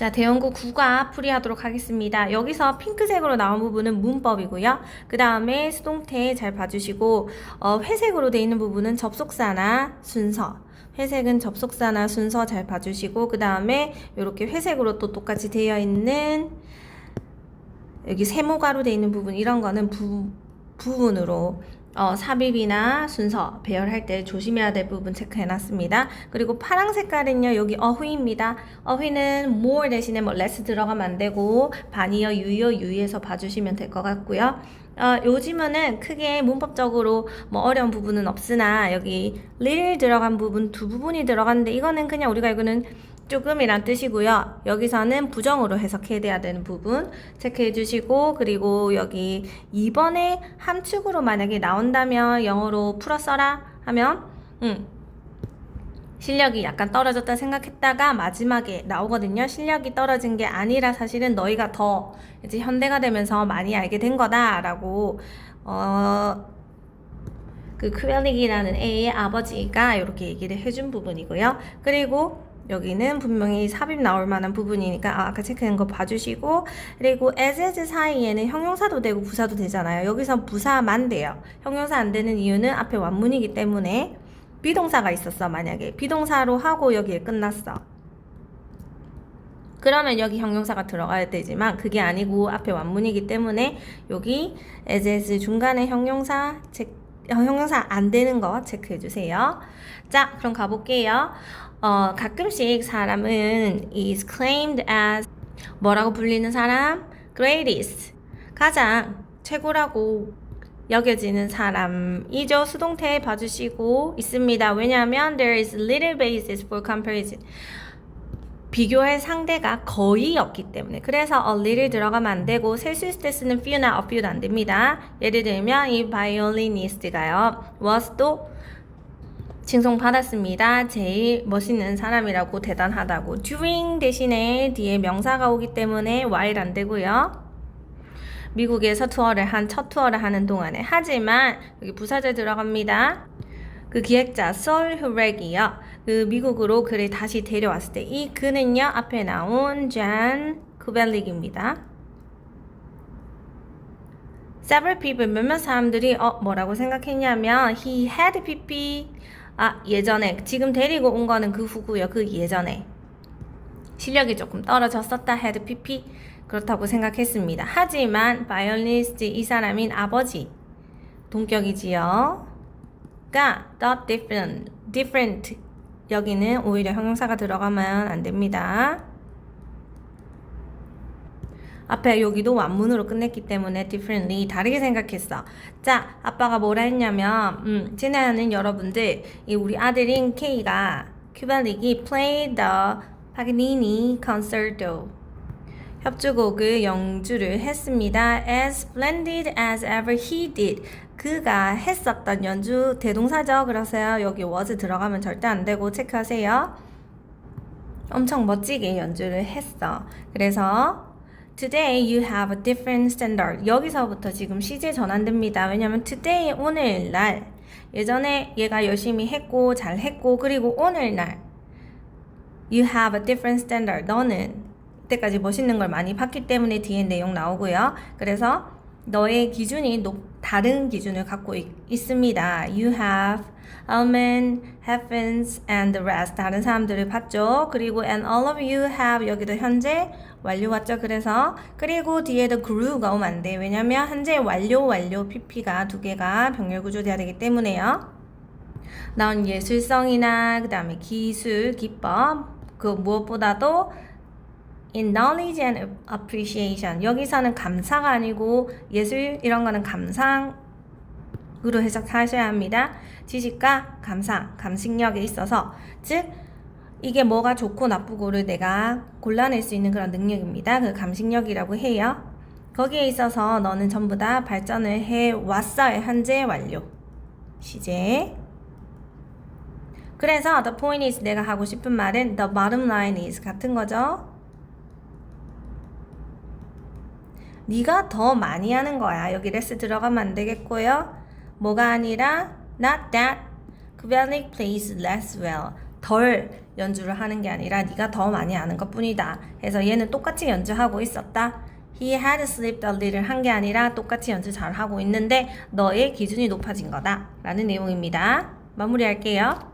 자, 대형구 9가 풀이하도록 하겠습니다. 여기서 핑크색으로 나온 부분은 문법이고요. 그 다음에 수동태 잘 봐주시고, 어, 회색으로 되어 있는 부분은 접속사나 순서. 회색은 접속사나 순서 잘 봐주시고, 그 다음에 이렇게 회색으로 또 똑같이 되어 있는 여기 세모가로 되어 있는 부분, 이런 거는 부, 부분으로 어, 삽입이나 순서 배열할 때 조심해야 될 부분 체크해놨습니다. 그리고 파랑 색깔은요, 여기 어휘입니다. 어휘는 more 대신에 뭐 less 들어가면 안 되고, 반이어, 유이어, 유의해서 봐주시면 될 것 같고요. 어, 요즘은 크게 문법적으로 뭐 어려운 부분은 없으나, 여기 little 들어간 부분 두 부분이 들어갔는데, 이거는 그냥 우리가 이거는 조금이란 뜻이고요. 여기서는 부정으로 해석해야 되는 부분 체크해 주시고 그리고 여기 2번에 함축으로 만약에 나온다면 영어로 풀어 써라 하면 음, 실력이 약간 떨어졌다 생각했다가 마지막에 나오거든요. 실력이 떨어진 게 아니라 사실은 너희가 더 이제 현대가 되면서 많이 알게 된 거다라고 어, 그 크웰릭이라는 애의 아버지가 이렇게 얘기를 해준 부분이고요. 그리고 여기는 분명히 삽입 나올 만한 부분이니까 아, 아까 체크한 거 봐주시고 그리고 as as 사이에는 형용사도 되고 부사도 되잖아요. 여기서 부사만 돼요. 형용사 안 되는 이유는 앞에 완문이기 때문에 비동사가 있었어 만약에 비동사로 하고 여기에 끝났어. 그러면 여기 형용사가 들어가야 되지만 그게 아니고 앞에 완문이기 때문에 여기 as as 중간에 형용사 체, 형용사 안 되는 거 체크해 주세요. 자, 그럼 가볼게요. 어, 가끔씩 사람은 is claimed as 뭐라고 불리는 사람? greatest. 가장 최고라고 여겨지는 사람이죠. 수동태 봐주시고 있습니다. 왜냐하면 there is little basis for comparison. 비교할 상대가 거의 없기 때문에 그래서 a little 들어가면 안 되고 셀 수 있을 때 쓰는 few나 a few도 안 됩니다. 예를 들면 이 violinist가요. was도 칭송 받았습니다. 제일 멋있는 사람이라고 대단하다고 during 대신에 뒤에 명사가 오기 때문에 while 안 되고요. 미국에서 투어를 한 첫 투어를 하는 동안에 하지만 여기 부사절 들어갑니다. 그 기획자 솔 후렉이요. 그 미국으로 그를 다시 데려왔을 때 이 그는요 앞에 나온 잔 쿠벨릭입니다. Several people 몇몇 사람들이 어 뭐라고 생각했냐면 he had pp 아 예전에 지금 데리고 온 거는 그 후고요 그 예전에 실력이 조금 떨어졌었다 had pp 그렇다고 생각했습니다. 하지만 바이올리스트 이 사람인 아버지 동격이지요. 가 thought different, different 여기는 오히려 형용사가 들어가면 안 됩니다. 앞에 여기도 완문으로 끝냈기 때문에 differently 다르게 생각했어. 자, 아빠가 뭐라 했냐면 음, 지나는 여러분들 이 우리 아들인 K가 큐발릭이 play the Paganini concerto 협주곡을 연주를 했습니다. As splendid as ever he did. 그가 했었던 연주 대동사죠. 그러세요. 여기 was 들어가면 절대 안 되고 체크하세요. 엄청 멋지게 연주를 했어. 그래서 Today you have a different standard. 여기서부터 지금 시제 전환됩니다. 왜냐면 today 오늘날 예전에 얘가 열심히 했고 잘 했고 그리고 오늘날 you have a different standard. 너는 이때까지 멋있는 걸 많이 봤기 때문에 뒤에 내용 나오고요. 그래서 너의 기준이 높, 다른 기준을 갖고 있, 있습니다. You have, Alman, Heavens, and the rest. 다른 사람들을 봤죠. 그리고 and all of you have 여기도 현재 완료 왔죠. 그래서 그리고 뒤에도 grew가 오면 안 돼. 왜냐면 현재 완료 완료 pp가 두 개가 병렬 구조돼야 되기 때문에요. 나온 예술성이나 그 다음에 기술, 기법 그 무엇보다도 in knowledge and appreciation 여기서는 감사가 아니고 예술 이런 거는 감상으로 해석하셔야 합니다. 지식과 감상, 감식력에 있어서 즉 이게 뭐가 좋고 나쁘고를 내가 골라낼 수 있는 그런 능력입니다. 그 감식력이라고 해요. 거기에 있어서 너는 전부 다 발전을 해 왔어요. 현재 완료. 시제. 그래서 the point is 내가 하고 싶은 말은 the bottom line is 같은 거죠. 네가 더 많이 하는 거야. 여기 레스 들어가면 안 되겠고요. 뭐가 아니라 not that Kubelnik plays less well. 덜 연주를 하는 게 아니라 네가 더 많이 아는 것뿐이다. 해서 얘는 똑같이 연주하고 있었다. He had slept a little 한 게 아니라 똑같이 연주 잘 하고 있는데 너의 기준이 높아진 거다. 라는 내용입니다. 마무리할게요.